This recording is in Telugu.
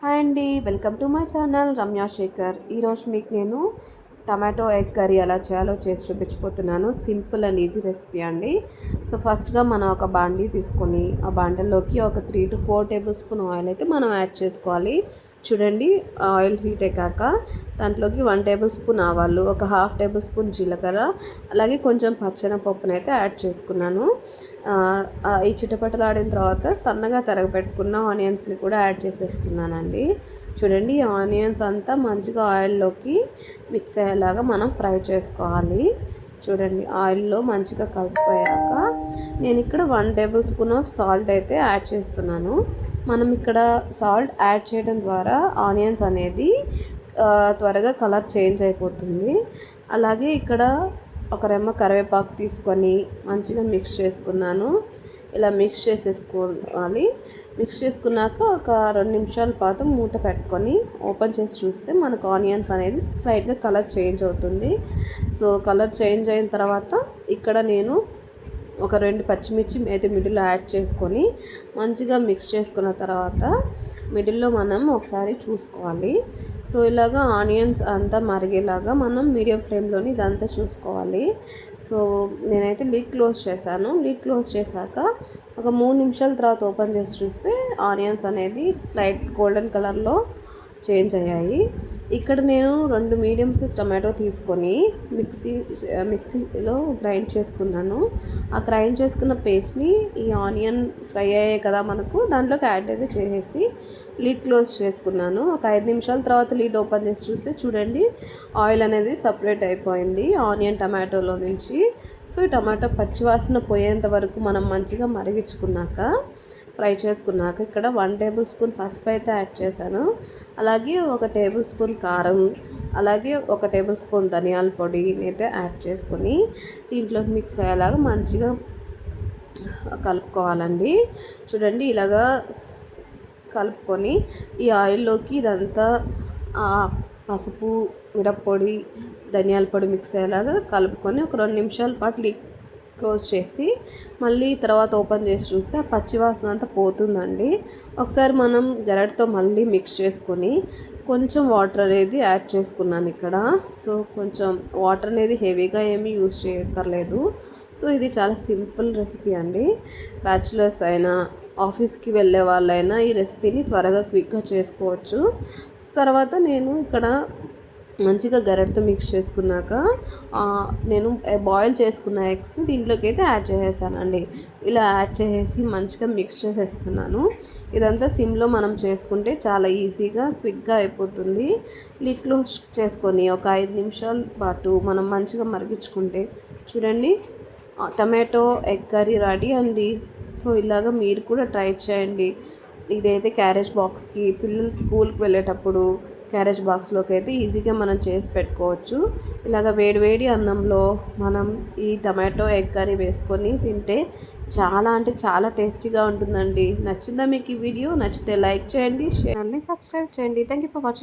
హాయ్ అండి welcome to my channel Ramya Sekhar. ఈరోజు మీకు నేను టమాటో ఎగ్ కర్రీ ఎలా చేయాలో చేసి చూపించిపోతున్నాను సింపుల్ అండ్ ఈజీ రెసిపీ అండి. సో ఫస్ట్గా మనం ఒక బాండీ తీసుకొని ఆ బాండల్లోకి ఒక three to four tablespoon oil అయితే మనం యాడ్ చేసుకోవాలి. చూడండి ఆయిల్ హీట్ అయ్యాక దాంట్లోకి వన్ టేబుల్ స్పూన్ ఆవాలు ఒక హాఫ్ టేబుల్ స్పూన్ జీలకర్ర అలాగే కొంచెం పచ్చనపప్పును అయితే యాడ్ చేసుకున్నాను. ఈ చిటపటలాడిన తర్వాత సన్నగా తరగపెట్టుకున్న ఆనియన్స్ని కూడా యాడ్ చేసేస్తున్నానండి. చూడండి ఈ ఆనియన్స్ అంతా మంచిగా ఆయిల్లోకి మిక్స్ అయ్యేలాగా మనం ఫ్రై చేసుకోవాలి. చూడండి ఆయిల్లో మంచిగా కలిసిపోయాక నేను ఇక్కడ one tablespoon of salt అయితే యాడ్ చేస్తున్నాను. మనం ఇక్కడ సాల్ట్ యాడ్ చేయడం ద్వారా ఆనియన్స్ అనేది త్వరగా కలర్ చేంజ్ అయిపోతుంది. అలాగే ఇక్కడ ఒక రెమ్మ కరివేపాకు తీసుకొని మంచిగా మిక్స్ చేసుకున్నాను. ఇలా మిక్స్ చేసేసుకోవాలి. మిక్స్ చేసుకున్నాక ఒక రెండు నిమిషాల పాటు మూత పెట్టుకొని ఓపెన్ చేసి చూస్తే మనకు ఆనియన్స్ అనేది స్లైట్గా కలర్ చేంజ్ అవుతుంది. సో కలర్ చేంజ్ అయిన తర్వాత ఇక్కడ నేను ఒక రెండు పచ్చిమిర్చి అయితే మిడిల్లో యాడ్ చేసుకొని మంచిగా మిక్స్ చేసుకున్న తర్వాత మిడిల్లో మనం ఒకసారి చూసుకోవాలి. సో ఇలాగా ఆనియన్స్ అంతా మరిగేలాగా మనం మీడియం ఫ్లేమ్లోని ఇదంతా చూసుకోవాలి. సో నేనైతే లిడ్ క్లోజ్ చేశాను. లిడ్ క్లోజ్ చేశాక ఒక మూడు నిమిషాల తర్వాత ఓపెన్ చేసి చూస్తే ఆనియన్స్ అనేది స్లైట్ గోల్డెన్ కలర్లో చేంజ్ అయ్యాయి. ఇక్కడ నేను రెండు మీడియం సైజ్ టమాటో తీసుకొని మిక్సీ మిక్సీలో గ్రైండ్ చేసుకున్నాను. ఆ గ్రైండ్ చేసుకున్న పేస్ట్ని ఈ ఆనియన్ ఫ్రై అయ్యాయి కదా మనకు దాంట్లోకి యాడ్ అయితే చేసేసి లీడ్ క్లోజ్ చేసుకున్నాను. ఒక ఐదు నిమిషాల తర్వాత లీడ్ ఓపెన్ చేసి చూస్తే చూడండి ఆయిల్ అనేది సపరేట్ అయిపోయింది ఆనియన్ టమాటోలో నుంచి. సో ఈ టమాటో పచ్చివాసన పోయేంత వరకు మనం మంచిగా మరిగించుకున్నాక ఫ్రై చేసుకున్నాక ఇక్కడ వన్ టేబుల్ స్పూన్ పసుపు అయితే యాడ్ చేశాను. అలాగే ఒక టేబుల్ స్పూన్ కారం అలాగే ఒక టేబుల్ స్పూన్ ధనియాల పొడిని అయితే యాడ్ చేసుకొని దీంట్లో మిక్స్ అయ్యేలాగా మంచిగా కలుపుకోవాలండి. చూడండి ఇలాగా కలుపుకొని ఈ ఆయిల్లోకి ఇదంతా పసుపు మిరప్పొడి ధనియాల పొడి మిక్స్ అయ్యేలాగా కలుపుకొని ఒక రెండు నిమిషాల పాటు క్లోజ్ చేసి మళ్ళీ తర్వాత ఓపెన్ చేసి చూస్తే ఆ పచ్చివాసన అంతా పోతుందండి. ఒకసారి మనం గరటితో మళ్ళీ మిక్స్ చేసుకొని కొంచెం వాటర్ అనేది యాడ్ చేసుకున్నాను ఇక్కడ. సో కొంచెం వాటర్ అనేది హెవీగా ఏమీ యూజ్ చేయక్కర్లేదు. సో ఇది చాలా సింపుల్ రెసిపీ అండి. బ్యాచులర్స్ అయినా ఆఫీస్కి వెళ్ళే వాళ్ళైనా ఈ రెసిపీని త్వరగా క్విక్గా చేసుకోవచ్చు. తర్వాత నేను ఇక్కడ మంచిగా గరెడతో మిక్స్ చేసుకున్నాక నేను బాయిల్ చేసుకున్న ఎగ్స్ని దీంట్లోకి అయితే యాడ్ చేసేసానండి. ఇలా యాడ్ చేసేసి మంచిగా మిక్స్ చేసేసుకున్నాను. ఇదంతా సిమ్లో మనం చేసుకుంటే చాలా ఈజీగా క్విక్గా అయిపోతుంది. లిట్ క్లోజ్ చేసుకొని ఒక ఐదు నిమిషాల పాటు మనం మంచిగా మరిగించుకుంటే చూడండి టమాటో ఎగ్ కర్రీ రెడీ అండి. సో ఇలాగ మీరు కూడా ట్రై చేయండి. ఇదైతే క్యారేజ్ బాక్స్కి పిల్లలు స్కూల్కి వెళ్ళేటప్పుడు క్యారేజ్ బాక్స్లోకి అయితే ఈజీగా మనం చేసి పెట్టుకోవచ్చు. ఇలాగ వేడివేడి అన్నంలో మనం ఈ టమాటో ఎగ్ కర్రీ వేసుకొని తింటే చాలా అంటే చాలా టేస్టీగా ఉంటుందండి. నచ్చిందా మీకు ఈ వీడియో? నచ్చితే లైక్ చేయండి షేర్ సబ్స్క్రైబ్ చేయండి. Thank you for watching